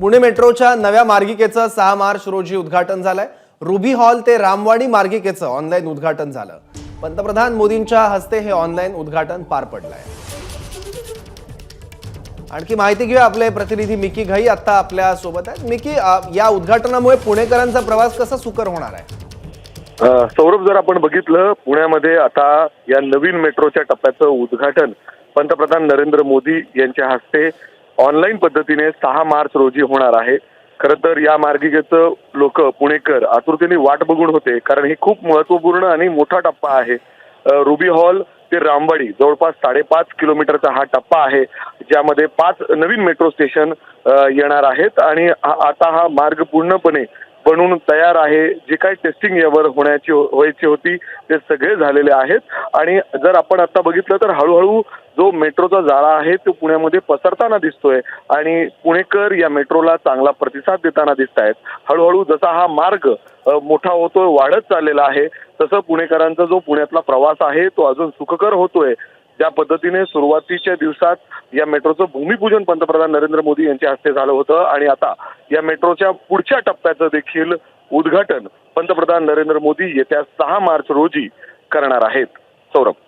पुणे मेट्रोच्या नव्या मार्गिकेचं सहा मार्च रोजी उद्घाटन झालंय. रुबी हॉल ते रामवाडी मार्गिकेचं ऑनलाईन उद्घाटन झालं. पंतप्रधान मोदींच्या हस्ते हे ऑनलाईन उद्घाटन पार पडलंय. आणखी माहिती घेऊया आपले प्रतिनिधी मिकी घाई आता आपल्यासोबत आहेत. मिकी या उद्घाटनामुळे पुणेकरांचा प्रवास कसा सुकर होणार आहे? सौरभ जर आपण बघितलं पुण्यामध्ये आता या नवीन मेट्रोच्या टप्प्याचं उद्घाटन पंतप्रधान नरेंद्र मोदी यांच्या हस्ते ऑनलाईन पद्धतीने सहा मार्च रोजी होणार आहे. खरं तर या मार्गिकेचं लोक पुणेकर आतुरतेने वाट बघून होते कारण हे खूप महत्त्वपूर्ण आणि मोठा टप्पा आहे. रुबी हॉल ते रामवाडी जवळपास साडेपाच किलोमीटरचा हा टप्पा आहे ज्यामध्ये पाच नवीन मेट्रो स्टेशन येणार आहेत आणि आता हा मार्ग पूर्णपणे बनून तयार आहे. जे काही टेस्टिंग यावर होण्याची व्हायची होती ते सगळे झालेले आहेत. आणि जर आपण आता बघितलं तर हळूहळू जो मेट्रोचा जाळा आहे तो पुण्यामध्ये पसरताना दिसतोय आणि पुणेकर या मेट्रोला चांगला प्रतिसाद देताना दिसत आहेत हळूहळू जसा हा मार्ग मोठा होतोय वाढत चाललेला आहे तसं पुणेकरांचा जो पुण्यातला प्रवास आहे तो अजून सुखकर होतोय. ज्या पद्धतीने सुरुवातीच्या दिवसात या मेट्रोचं भूमिपूजन पंतप्रधान नरेंद्र मोदी यांच्या हस्ते झालं होतं आणि आता या मेट्रोच्या पुढच्या टप्प्याचं देखील उद्घाटन पंतप्रधान नरेंद्र मोदी येत्या सहा मार्च रोजी करणार आहेत. सौरभ.